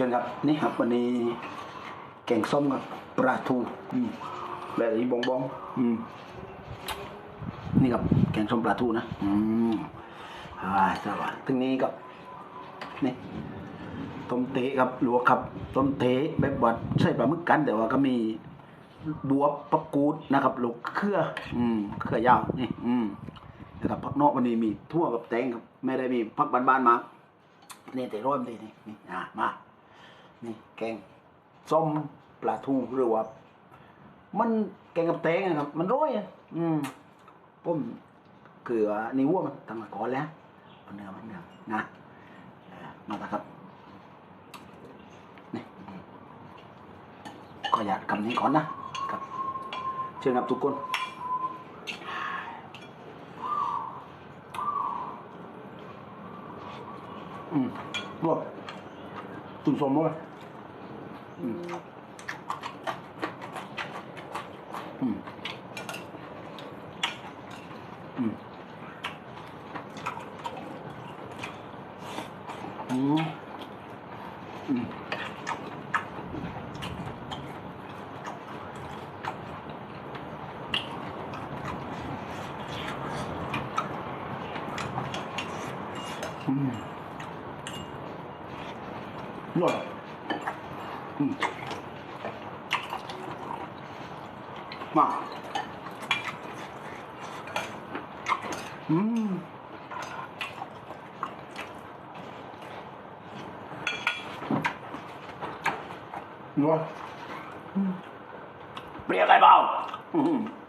ชิญครับนี่ครับวันนี้แกงส้มกับปลาทูอืมแบบนี้บองบองอืมนี่ครับแกงส้มปลาทูนะอืมอ่าสวัสดีถึงนี้ก็นี่ต้มเตะครับหลวกครับต้มเตะแบบวัดใส่ปลาหมึกกัน แต่ว่าก็มีบวบปักกูดนะครับลูกเครือ อืมเครือยาวนี่อืมนะครับผักนอกวันนี้มีทั่วกับแตงครับ ไม่ได้มีผักบ้านๆมานี่แต่ร้อยมันดีนี่นี่อะมา นี่แกงส้มปลาทูหรือว่า มันแกงกับแตงอะครับ มันร้อยอะอืมผมคือว่านี่วัวมันตั้งแต่ก่อนแล้วเอาเนื้อมันเนื้อนะมาแล้วครับนี่อืมขออยากคำนี้ก่อนนะครับ เชิญครับทุกคนอืมรวบตุ่มสมด้วย 음. 음. 음. 음. 음. 음. 야. 嗯，妈，嗯。你说，嗯，别害怕，嗯。